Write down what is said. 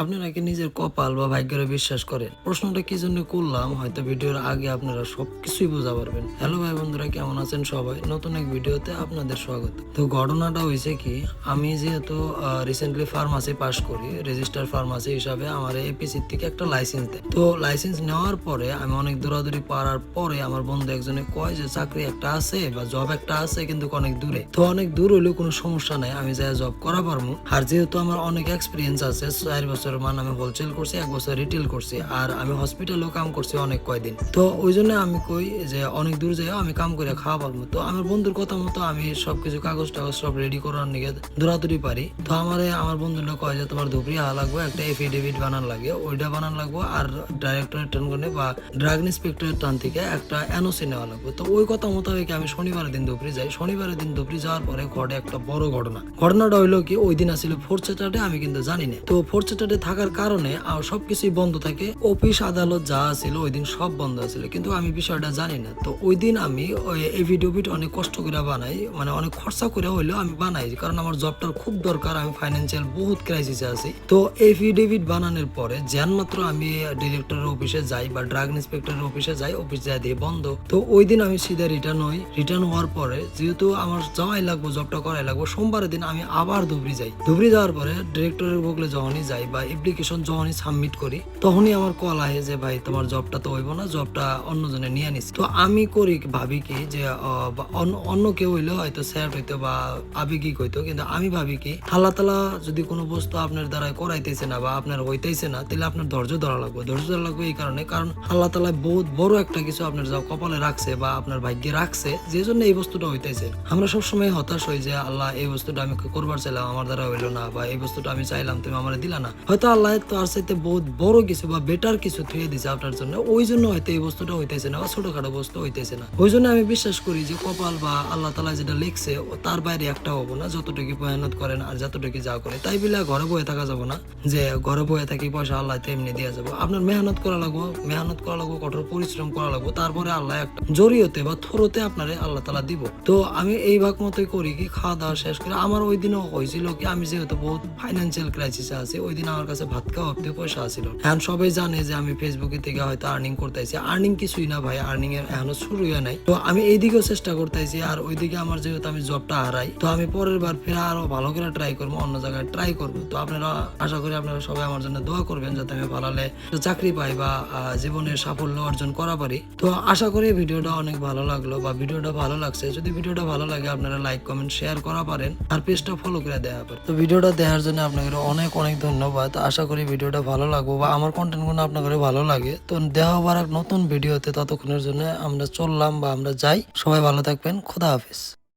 আপনারা কি নিজের কপাল বা ভাগ্যের বিশ্বাস করেন? প্রশ্নটা কি জন্য করলাম? হয়তো ভিডিওর আগে আপনারা সবকিছুই বুঝা পারবেন। হ্যালো ভাই বন্ধুরা, কেমন আছেন সবাই? নতুন এক ভিডিওতে আপনাদের স্বাগত। তো ঘটনাটা হয়েছে কি, আমি যেহেতু রিসেন্টলি ফার্মাসি পাস করি রেজিস্টার ফার্মাসি হিসাবে আমার এপিসির থেকে একটা লাইসেন্স দেয়। তো লাইসেন্স নেওয়ার পরে আমি অনেক দৌড়াদৌড়ি পারার পরে আমার বন্ধু একজনে কয় যে, চাকরি একটা আছে বা জব একটা আছে কিন্তু অনেক দূরে। তো অনেক দূর হলেও কোনো সমস্যা নাই, আমি যাই জব করা পারব। আর যেহেতু আমার অনেক এক্সপিরিয়েন্স আছে, চার বছর মান আমি হোলসেল করছি, এক বছর রিটেল করছি, আর আমি হসপিটালেও কাম করছি অনেক কয়দিন। তো ওই জন্য আমি কই যে অনেক দূর যাই আমি কাম করে খাওয়া পারব। তো আমার বন্ধুর কথা মতো আমি সবকিছু কাগজ টাগজ সব রেডি করার নিকে দৌড়াদৌড়ি পারি। তো আমার আমার বন্ধুটা কয় যে তোমার ধুপড়ি হওয়া লাগবে, একটা এফিডেভিট বানান লাগে, ওইটা বানান লাগবে, আর ডাইরেক্টরের টান করে বা ড্রাগ ইন্সপেক্টরের টান থেকে একটা এনওসি নেওয়া লাগবে। তো ওই কথা মোতাবেক আমি শনিবারের দিন দুপুরে যাই। শনিবারের দিন দুপুরে যাওয়ার পরে ঘটে একটা বড় ঘটনা। ঘটনাটা হইল কি, ওই দিন আসলে ফোর্থ স্যাটারডে আমি কিন্তু জানি না। তো ফোর্থ স্যাটারডে থাকার কারণে আর সবকিছুই বন্ধ থাকে। অফিস আদালত যা ছিল ওই দিন সব বন্ধ ছিল কিন্তু আমি বিষয়টা জানি না। তো ওই দিন আমি ওই এভিডেভিট অনেক কষ্ট করে বানাই। মানে অনেক খরচা করে হইলেও আমি বানাই। কারণ আমার জবটার খুব দরকার। আমি ফাইন্যান্সিয়াল বহুত ক্রাইসিসে আছি। তো এফিডেভিট বানানোর পরে যেন মাত্র আমি ডিরেক্টরের অফিসে যাই বা ড্রাগ ইন্সপেক্টরের অফিসে যাই অফিস যাই দিয়ে বন্ধ। তো ওই দিন আমি সিধা রিটার্ন হই। রিটার্ন হওয়ার পরে যেহেতু আমার যাওয়াই লাগবো জবটা করাই লাগবো, সোমবারের দিন আমি আবার ধুবড়ি যাই। ধুবড়ি যাওয়ার পরে ডিরেক্টরের বগলে যখনই যাই বা অ্যাপ্লিকেশন যখনই সাবমিট করি, তখনই আমার কল আহে যে, ভাই, তোমার জবটা তো হইব না জবটা অন্যজনে নিয়ে নিস। তো আমি করি, ভাবি কি যে অন্য- কেউ হইলে হয়তো স্যার হইতো বা আবেগিক হইতো, কিন্তু আমি ভাবি কি আল্লাহ তালা যদি কোনো বস্তু আপনার দ্বারা করাইতেছে না বা আপনার হইতেছে না, তাহলে আপনার ধৈর্য ধরা লাগবে। ধৈর্য ধরা লাগবে এই কারণে, কারণ আল্লাহ তালা বহুত বড় একটা কিছু আপনার যা কপালে রাখছে বা আপনার ভাগ্যে রাখছে, যে জন্য এই বস্তুটা হইতেছে। আমরা সবসময় হতাশ হই যে, আল্লাহ, এই বস্তুটা আমি করবার চাইলাম, আমার দ্বারা হইল না বা এই বস্তুটা আমি চাইলাম, তুমি আমার দিলা না। হয়তো আল্লাহ তো আর চাইতে বহুত বড় কিছু বা বেটার কিছু থুয়ে দিছে আপনার জন্য, ওই জন্য হয়তো এই বস্তুটা হইতেছে না বা ছোটখাটো বস্তু হইতেছে না। ওই জন্য আমি বিশ্বাস করি যে কপাল বা আল্লাহ তালা যেটা লিখছে তার বাইরে একটা হব না, যতটুকু মেহনত করেন আর যতটুকু যা করে। তাই বলে ঘরে বয়ে থাকা যাব না, যে ঘরে বয়ে থাকি পয়সা আল্লাহ তেমনি দেওয়া যাব। আপনার মেহনত করা লাগবো, মেহনত করা লাগবো, কঠোর পরিশ্রম করা লাগবো, তারপরে আল্লাহ একটা জড়িয়তে বা থরোতে আপনারে আল্লাহ তালা দিব। তো আমি এই ভাগ মতোই করি কি খাওয়া দাওয়া শেষ করে, আমার ওই দিনও হয়েছিল কি আমি যেহেতু বহুত ফাইন্যান্সিয়াল ক্রাইসিসে আছি, ওই দিন আমার কাছে ভাত খাওয়া অব্দি পয়সা আছিল। এখন সবাই জানে যে আমি ফেসবুকে থেকে হয়তো আর্নিং করতেছি। আর্নিং কিছুই না ভাই আর্নিং এর এখনও শুরু হয় নাই। তো আমি এই দিকেও চেষ্টা করতেছি আর ওইদিকে আমার যেহেতু আমি জবটা হারাই, তো আমি পরের বার ফের আরও ভালো করে ট্রাই করব, অন্য জায়গায় ট্রাই করব। তো আপনারা, আশা করি আপনারা সবাই আমার জন্য দোয়া করবেন যাতে আমি ভালোলে চাকরি পাই বা জীবনের সাফল্য অর্জন করা পারি। তো আশা করি ভিডিওটা অনেক ভালো লাগল বা ভিডিওটা ভালো লাগছে। যদি ভিডিওটা ভালো লাগে, আপনারা লাইক কমেন্ট শেয়ার করা পারেন। আর পেজটা ফলো করে দেওয়া পারেন। তো ভিডিওটা দেখার জন্য আপনাকে অনেক অনেক ধন্যবাদ। আশা করি ভিডিওটা ভালো লাগবো বা আমার কন্টেন্টগুলো আপনাদের ভালো লাগে। তো দেওয়া আবার এক নতুন ভিডিওতে ততক্ষণের জন্য আমরা চললাম বা আমরা যাই। সবাই ভালো থাকবেন। খোদা হাফিজ।